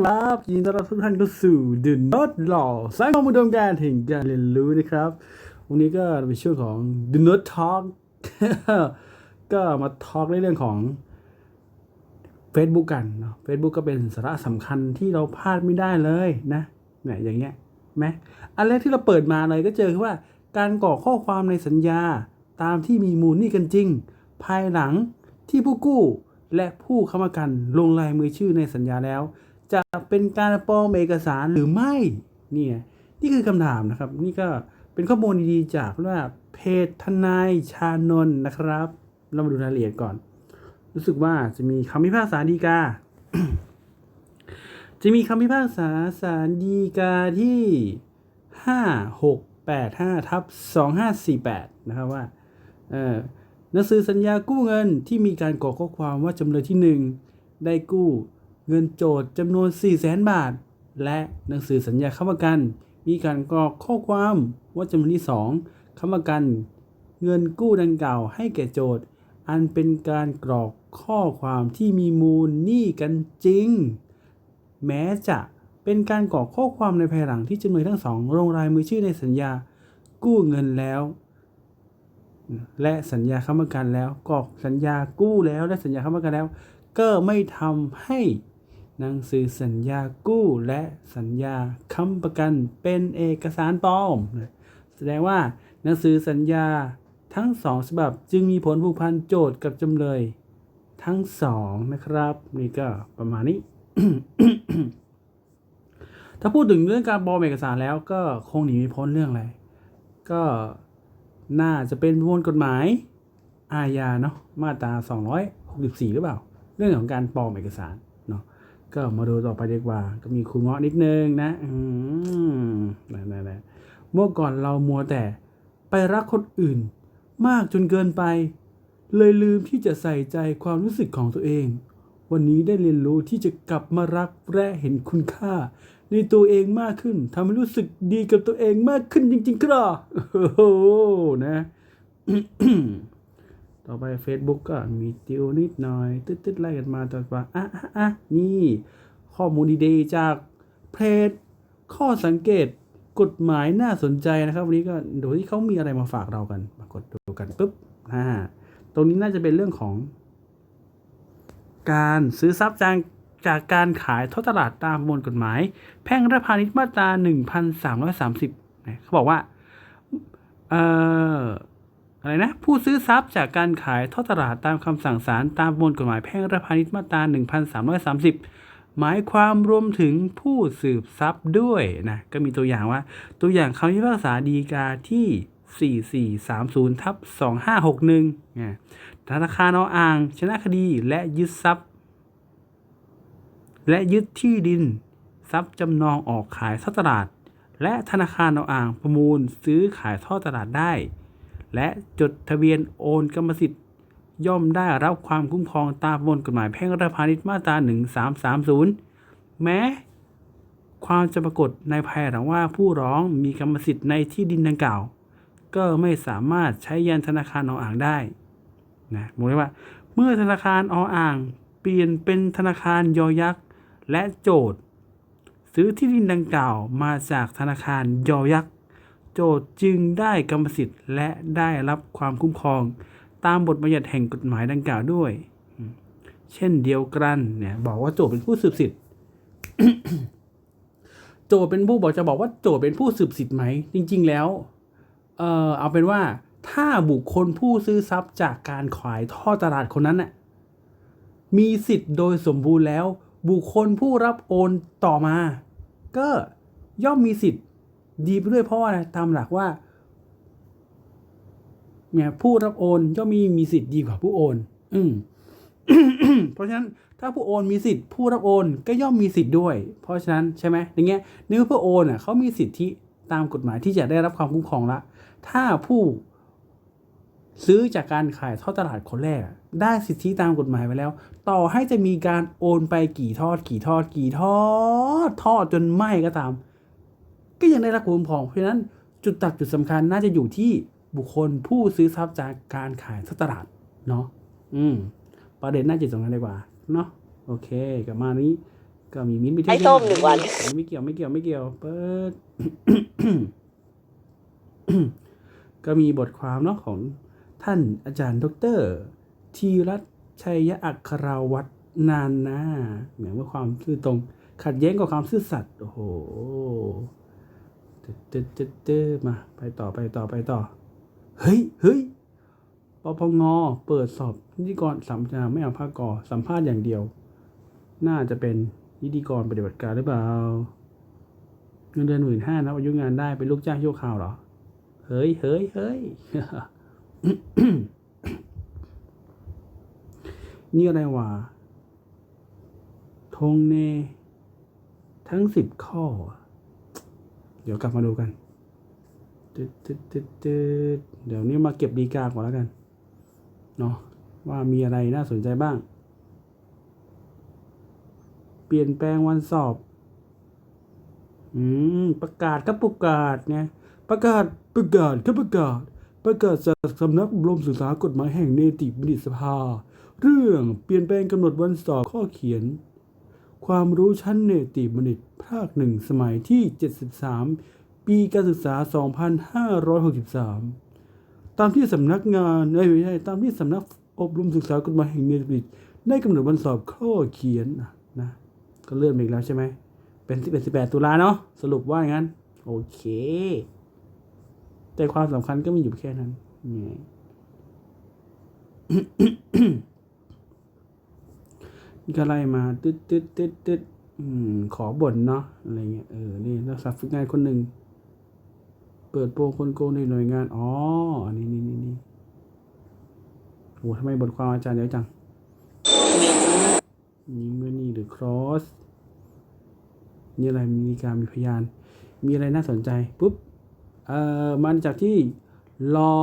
ครับยินดีต้อนรับทุกท่านเข้าสู่ The Not Law สายของอุดมการณ์แห่งการเรียนรู้นะครับ วันนี้ก็เป็นช่วงของ The Not Talk ก็มาทอล์กในเรื่องของ Facebook กันเนาะ Facebook ก็เป็นสาระสำคัญที่เราพลาดไม่ได้เลยนะเนี่ยอย่างเงี้ยไหมอันแรกที่เราเปิดมาเลยก็เจอคือว่าการกรอข้อความในสัญญาตามที่มีมูลนี้กันจริง ภายหลังที่ผู้กู้และผู้ค้ำประกันลงลายมือชื่อในสัญญาแล้ว เป็นการปลอมเอกสารหรือไม่เนี่ยนี่คือคำถามนะครับ นี่ก็เป็นข้อมูลดีๆจากว่าเพจทนายชานนท์นะครับ เรามาดูรายละเอียดก่อน รู้สึกว่าจะมีคำพิพากษาดีกา จะมีคำพิพากษาศาลฎีกาที่ 5685ทับ2548 นะครับว่าเออหนังสือสัญญากู้เงินที่มีการกรอข้อความว่าจำเลยที่ 1 ได้กู้ เงินโจทย์จำนวน 4 0 0แสนบาท และหนังสือสัญญาค้ำประกัน มีการกรอกข้อความว่าจำเลยที่ 2ค้ำประกัน เงินกู้ดังกล่าวให้แก่โจทย์ อันเป็นการกรอกข้อความที่มีมูลหนี้กันจริง แม้จะเป็นการกรอกข้อความในภายหลังที่จำเลยทั้งสองลงรายมือชื่อในสัญญากู้เงินแล้ว และสัญญาค้ำประกันแล้วกรอกสัญญากู้แล้ว และสัญญาค้ำประกันแล้ว ก็ไม่ทำให้ หนังสือสัญญากู้และสัญญาค้ำประกันเป็นเอกสารปลอม แสดงว่าหนังสือสัญญาทั้งสองฉบับจึงมีผลผูกพันโจทย์กับจำเลย ทั้งสองนะครับ นี่ก็ประมาณนี้ ถ้าพูดถึงเรื่องการปลอมเอกสารแล้วก็คงหนีไม่พ้นเรื่องอะไร ก็น่าจะเป็นประมวลกฎหมาย อาญาเนาะมาตรา 264 หรือเปล่า เรื่องของการปลอมเอกสาร ก็มาดูต่อไปดีกว่า ก็มีครูเงาะนิดนึงนะ อืมนั่นๆเมื่อก่อนเรามัวแต่ไปรักคนอื่น มากจนเกินไป เลยลืมที่จะใส่ใจความรู้สึกของตัวเอง วันนี้ได้เรียนรู้ที่จะกลับมารักและเห็นคุณค่า ในตัวเองมากขึ้นทำให้รู้สึกดีกับตัวเองมากขึ้นจริงๆครับโอ้โหนะ ต่อไป Facebook ก็มีติวนิดหน่อย ตึ๊ดๆไล่กันมาต่อไปอะอะอะนี่ ข้อมูลดีๆจากเพจข้อสังเกตกฎหมายน่าสนใจนะครับวันนี้ก็ดูที่เขามีอะไรมาฝากเรากัน มากดดูกันปุ๊บอ่าตรงนี้น่าจะเป็นเรื่องของ การซื้อทรัพย์จากจากการขายทอดตลาดตามประมวลกฎหมาย แพ่งและพาณิชย์มาตรา 1,330นะเขาบอกว่า เอ่อ อะไรนะผู้ซื้อทรัพย์จากการขายทอดตลาดตามคำสั่งศาลตามประมวลกฎหมายแพ่งและพาณิชย์มาตรา1,330 หมายความรวมถึงผู้สืบทรัพย์ด้วยนะก็มีตัวอย่างว่า ตัวอย่างคำพิพากษาดีกาที่ 4430ทับ2561เนี่ยธนาคารเอาอ่าง ชนะคดีและยึดทรัพย์ และยึดที่ดิน ทรัพย์จำนองออกขายทอดตลาด และธนาคารเอาอ่างประมูลซื้อขายทอดตลาดได้ และจดทะเบียนโอนกรรมสิทธิ์ ย่อมได้รับความคุ้มครองตามประมวลกฎหมายแพ่งและพาณิชย์มาตรา 1330 แม้ความจะปรากฏในภายหลังว่าผู้ร้องมีกรรมสิทธิ์ในที่ดินดังกล่าว ก็ไม่สามารถใช้ยันธนาคารออ่างได้นะบอกเลยว่า เมื่อธนาคารออ่าง เปลี่ยนเป็นธนาคารยอยักษ์และโจทย์ ซื้อที่ดินดังกล่าวมาจากธนาคารยอยักษ์ โจทย์จึงได้กรรมสิทธิ์และได้รับความคุ้มครอง ตามบทบัญญัติแห่งกฎหมายดังกล่าวด้วย เช่นเดียวกันเนี่ยบอกว่าโจทย์เป็นผู้สืบสิทธิ์ โจทย์เป็นผู้บอกจะบอกว่าโจทย์เป็นผู้สืบสิทธิ์ไหม จริง ๆ แล้ว เออเอาเป็นว่าถ้าบุคคลผู้ซื้อทรัพย์จากการขายทอตลาดคนนั้นน่ะมีสิทธิ์โดยสมบูรณ์แล้ว บุคคลผู้รับโอนต่อมา ก็ย่อมมีสิทธิ์ ดีไปด้วยเพราะว่าอไรตามหลักว่าเนี่ยผู้รับโอนย่อมมีมีสิทธิ์ดีกว่าผู้โอน อืมเพราะฉะนั้นถ้าผู้โอนมีสิทธิ์ผู้รับโอนก็ย่อมมีสิทธิ์ด้วย เพราะฉะนั้นใช่ไหมอย่างเงี้ยนื้อผู้โอนอะเขามีสิทธิตามกฎหมายที่จะได้รับความคุ้มครองละ ถ้าผู้ซื้อจากการขายทอดตลาดคนแรก ได้สิทธิตามกฎหมายไปแล้ว ต่อให้จะมีการโอนไปกี่ทอดกี่ทอดกี่ทอดทอดจนไหม้ก็ตาม ก็ยังได้รับความคุ้มครอง เพราะฉะนั้นจุดตัดจุดสำคัญน่าจะอยู่ที่บุคคลผู้ซื้อทรัพย์จากการขายทอดตลาดเนาะอืม ประเด็นน่าจะตรงนั้นดีกว่าเนาะโอเคกลับมานี้ก็มีมิ้นท์ไปเที่ยวไอ้ส้มหนึ่งวันไม่เกี่ยวไม่เกี่ยวไม่เกี่ยวเปิดก็มีบทความเนาะของท่านอาจารย์ดรธีรัตน์ชัยอัคราวัฒนานนาเนี่ยว่าความซื่อตรง ขัดแย้งกับความซื่อสัตย์โอ้โหเตึ๊ดตึ๊ดตึ๊ดตึ๊ดมา ไปต่อไปต่อไปต่อ เฮ้ยเฮ้ยปปงเปิดสอบพิธีกรสัมภาษณ์ไม่เอาภาคกอสัมภาษณ์อย่างเดียว น่าจะเป็นพิธีกรปฏิบัติการหรือเปล่าเงินเดือนหมื่นห้านะอายุงานได้เป็นลูกจ้างชั่วคาวเหรอ เฮ้ยเฮ้ยเฮ้ยนี่อะไรวะธงเน ทั้งสิบข้อ เดี๋ยวกลับมาดูกันตึ๊ดตึ๊ดตึ๊ดตึ๊ดเดี๋ยวนี้มาเก็บดีกาก่อนแล้วกัน เนาะว่ามีอะไรน่าสนใจบ้าง เปลี่ยนแปลงวันสอบ อืม ประกาศครับประกาศไงประกาศประกาศครับประกาศ ประกาศจากสำนักอบรมศึกษากฎหมายแห่งเนติบัณฑิตสภา เรื่องเปลี่ยนแปลงกำหนดวันสอบข้อเขียน ความรู้ชั้นเนติบัณฑิตภาคหนึ่งสมัยที่ 73 ปีการศึกษา 2563 ตามที่สำนักงานเอ้ยไม่ใช่ตามที่สำนักอบรมศึกษากฎหมายแห่งเนติบัณฑิตได้กำหนดวันสอบข้อเขียนนะก็เลื่อนอีกแล้วใช่ไหมเป็น 11 18 ตุลาเนาะสรุปว่าอย่างนั้น โอเค แต่ความสำคัญก็มีอยู่แค่นั้นไงนี่ ก็ไล่มาตึ๊ดตึ๊ดตึ๊ดตึ๊ดอืมขอบ่นเนาะอะไรเงี้ยเออนี่นักศึกษาฝึกงานคนหนึ่งเปิดโปงคนโกงในหน่วยงานอ๋ออันนี้นี่นี่นี่โหทำไมบทความอาจารย์เยอะจังมีเมื่อนี่หรือ cross มีอะไรมีการมีพยาน มีอะไรน่าสนใจปุ๊บเอ่อมันจากที่รอ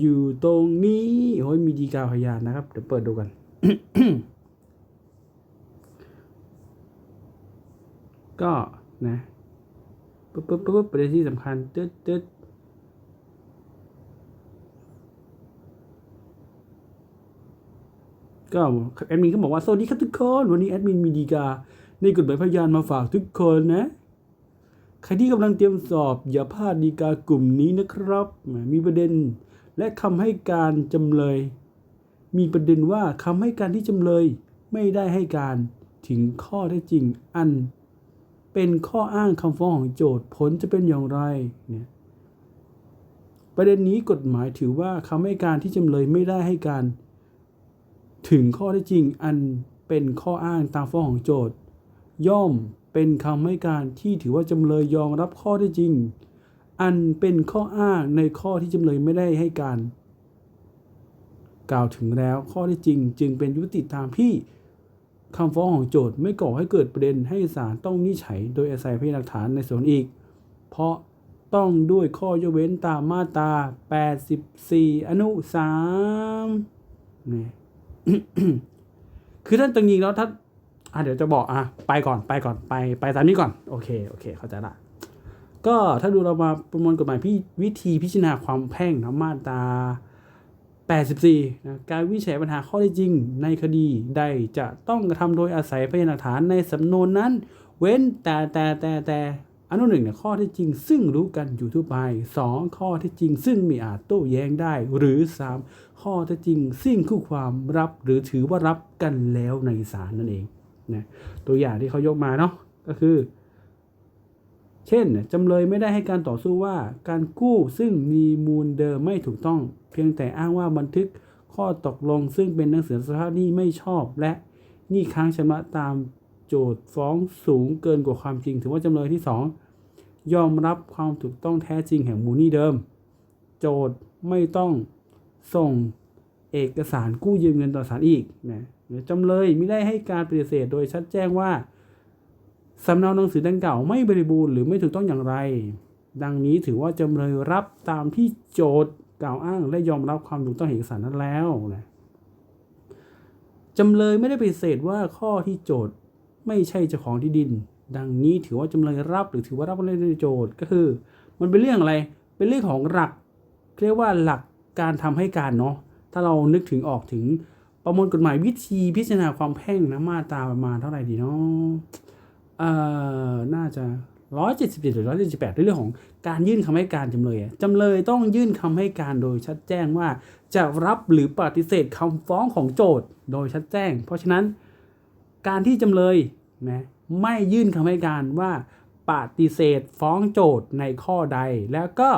อยู่ตรงนี้โอ้ยมีดีกาพยานนะครับ เดี๋ยวเปิดดูกัน ก็นะปุ๊บปุ๊บปุ๊บประเด็นที่สำคัญตึ๊ดตึ๊ดก็แอดมินก็บอกว่าสวัสดีครับทุกคน วันนี้แอดมินมีดีกา ในกฎหมายพยานมาฝากทุกคนนะ ใครที่กำลังเตรียมสอบ อย่าพลาดดีกากลุ่มนี้นะครับมมีประเด็นและคำให้การจำเลย มีประเด็นว่าคำให้การที่จำเลย ไม่ได้ให้การถึงข้อเท็จจริงอัน เป็นข้ออ้างคำฟ้องของโจทย์ผลจะเป็นอย่างไรเนี่ยประเด็นนี้กฎหมายถือว่าคำให้การที่จำเลยไม่ได้ให้การ ถึงข้อท็จจริงอันเป็นข้ออ้างตามฟ้องของโจทย์ ย่อมเป็นคำให้การที่ถือว่าจำเลยยอมรับข้อท็จจริง อันเป็นข้ออ้างในข้อที่จำเลยไม่ได้ให้การ กล่าวถึงแล้วข้อท็จจริงจึงเป็นยุติตามที่ คำฟ้องของโจทย์ไม่ก่อให้เกิดประเด็นให้ศาลต้องนิฉัยโดยอาศัยพยานหลักฐานในส่วนอีก เพราะต้องด้วยข้อยกเว้นตามมาตรา 84 อนุ 3 นี่ คือท่านตรงนี้แล้วท่านอะเดี๋ยวจะบอกอะไปก่อนไปก่อนไปไปตามนี้ก่อน โอเค โอเค เข้าใจละ ก็ถ้าดูเรามาประมวลกฎหมายพี่วิธีพิจารณาความแพ่งนะมาตรา 84นะการวิจัยปัญหาข้อเท็จจริงในคดีใดจะต้องกระทำโดยอาศัยพยานหลักฐานในสำนวนนั้น เว้นแต่แต่แต่แต่อนุหนึ่งเนี่ยข้อท็จจริงซึ่งรู้กันอยู่ทั่วไป 2 ข้อท็จจริงซึ่งมีอาจโต้แย้งได้ หรือ 3 ข้อท็จจริงซึ่งคู่ความรับหรือถือว่ารับกันแล้วในศาลนั่นเองนะตัวอย่างที่เขายกมาเนาะก็คือ เช่น จำเลยไม่ได้ให้การต่อสู้ว่า การกู้ซึ่งมีมูลเดิมไม่ถูกต้อง เพียงแต่อ้างว่าบันทึกข้อตกลงซึ่งเป็นหนังสือสภาพหนี้ไม่ชอบ และหนี้ค้างชำระตามโจทย์ฟ้องสูงเกินกว่าความจริง ถือว่าจำเลยที่ 2 ยอมรับความถูกต้องแท้จริงแห่งมูลหนี้เดิม โจทย์ไม่ต้องส่งเอกสารกู้ยืมเงินต่อศาลอีกนะหรือจำเลยไม่ได้ให้การปฏิเสธโดยชัดแจ้งว่า สำเนาหนังสือดังกล่าวไม่บริบูรณ์หรือไม่ถูกต้องอย่างไร ดังนี้ถือว่าจำเลยรับตามที่โจทย์กล่าวอ้างและยอมรับความถูกต้องเอกสารนั้นแล้วนะจำเลยไม่ได้ปฏิเสธว่าข้อที่โจทย์ไม่ใช่เจ้าของที่ดิน ดังนี้ถือว่าจำเลยรับหรือถือว่ารับในโจทย์ก็คือ มันเป็นเรื่องอะไร เป็นเรื่องของหลักเรียกว่าหลักการทำให้การเนาะถ้าเรานึกถึงออกถึงประมวลกฎหมายวิธีพิจารณาความแพ่งนะมาตราประมาณเท่าไหร่ดีเนาะ น่าจะร้อยเจ็ดสิบเจ็ดหรือร้อยเจ็ดสิบแปดเรื่องของการยื่นคำให้การจำเลยจำเลยต้องยื่นคำให้การโดยชัดแจ้งว่า จะรับหรือปฏิเสธคำฟ้องของโจทย์โดยชัดแจ้ง เพราะฉะนั้นการที่จำเลยนะไม่ยื่นคำให้การว่าปฏิเสธฟ้องโจทย์ในข้อใด แล้วก็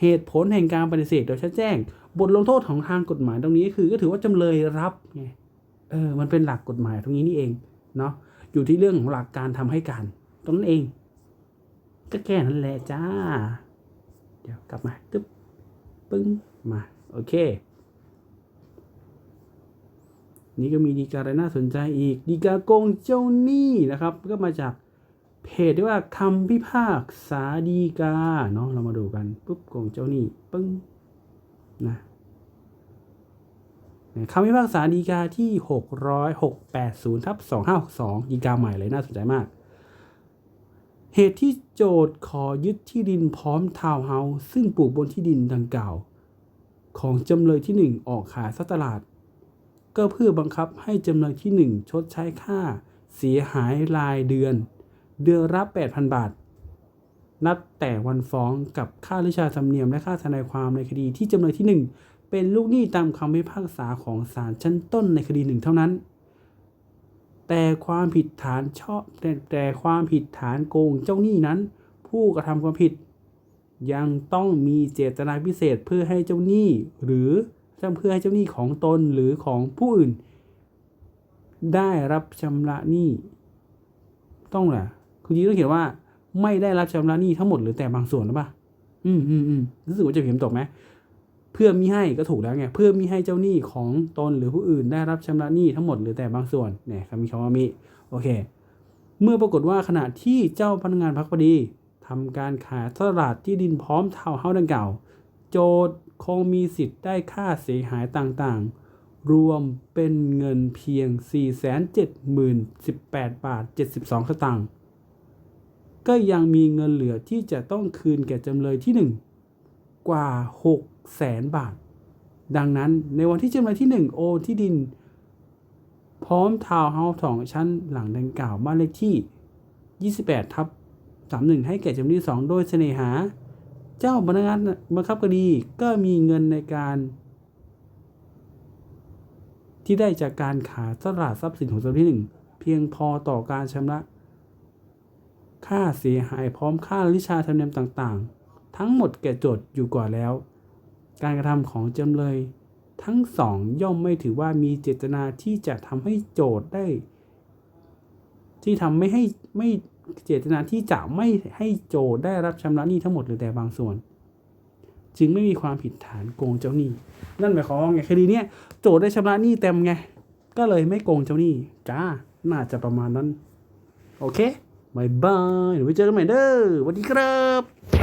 เหตุผลแห่งการปฏิเสธโดยชัดแจ้ง บทลงโทษของทางกฎหมายตรงนี้คือ ก็ถือว่าจำเลยรับไงเออมันเป็นหลักกฎหมายตรงนี้นี่เองเนาะ อยู่ที่เรื่องของหลักการทำให้การตรงนั้นเอง ก็แค่นั้นแหละจ้า เดี๋ยวกลับมาตึ๊บปึ้งมา โอเค นี่ก็มีดีการอะไรน่าสนใจอีก ดีกาโกงเจ้าหนี้นะครับ ก็มาจากเพจที่ว่าคำพิพากษาดีกาเนาะเรามาดูกันปุ๊บโกงเจ้าหนี้ปึ้งนะ คำพิพากษาดีกาที่60680ทับ2562ดีกาใหม่เลยน่าสนใจมาก เหตุที่โจทย์ขอยึดที่ดินพร้อมทาวน์เฮาส์ซึ่งปลูกบนที่ดินดังกล่าว ของจำเลยที่ 1 ออกขายซัตลาด ก็เพื่อบังคับให้จำเลยที่ 1 ชดใช้ค่า เสียหายรายเดือน เดือนละ8,000 บาท นับแต่วันฟ้องกับค่าลิชาธรรมเนียมและค่าทนายความในคดีที่จำเลยที่ 1 เป็นลูกหนี้ตามคำพิพากษาของศาลชั้นต้นในคดีหนึ่งเท่านั้น แต่ความผิดฐานชอบแต่แต่ความผิดฐานโกงเจ้าหนี้นั้น ผู้กระทำความผิด ยังต้องมีเจตนาพิเศษเพื่อให้เจ้าหนี้หรือเพื่อให้เจ้าหนี้ของตนหรือของผู้อื่น ได้รับชำระหนี้ต้องแหละคุณจีต้องเขียนว่า ไม่ได้รับชำระหนี้ทั้งหมดหรือแต่บางส่วนหรือเปล่าอืมอืมอืมรู้สึกว่าจะเขียนตกไหม พื่อมิให้ก็ถูกแล้วไงเพื่อมิให้เจ้าหนี้ของตนหรือผู้อื่นได้รับชำระหนี้ทั้งหมดหรือแต่บางส่วนเนี่ยคำมีคำว่ามิโอเค เมื่อปรากฏว่าขณะที่เจ้าพนักงานพักพอดีทำการขายตลาดที่ดินพร้อมทาวเฮ้าดังกล่าว โจทย์คงมีสิทธิ์ได้ค่าเสียหายต่างๆ รวมเป็นเงินเพียง 470,018 บาท 72 สตางค์ก็ยังมีเงินเหลือที่จะต้องคืนแก่จำเลยที่ 1 กว่า6 แสนบาท ดังนั้นในวันที่จำเลยที่ 1 โอนที่ดิน พร้อมทาวน์เฮาส์สองชั้นหลังดังกล่าวบ้านเลขที่ 28 ทับ 31 ให้แก่จำเลยที่ 2 โดยเสน่หา เจ้าพนักงานบังคับคดีก็มีเงินในการ ที่ได้จากการขายตลาดทรัพย์สินของจำเลยที่ 1 เพียงพอต่อการชำระค่าเสียหายพร้อมค่าลิชาธรรมเนียมต่างๆ ทั้งหมดแก่โจทย์อยู่ก่อนแล้ว การกระทำของจำเลย ทั้งสองย่อมไม่ถือว่ามีเจตนาที่จะทำให้โจทย์ได้ ที่ทำไม่ให้ไม่เจตนาที่จะไม่ให้โจทย์ได้รับชำระหนี้ทั้งหมดหรือแต่บางส่วน จึงไม่มีความผิดฐานโกงเจ้าหนี้ นั่นหมายความว่าไงคดีเนี้ยโจทย์ได้ชำระหนี้เต็มไงก็เลยไม่โกงเจ้าหนี้จ้าน่าจะประมาณนั้น โอเคบายบายเดี๋ยวไว้เจอกันใหม่เด้อสวัสดีครับ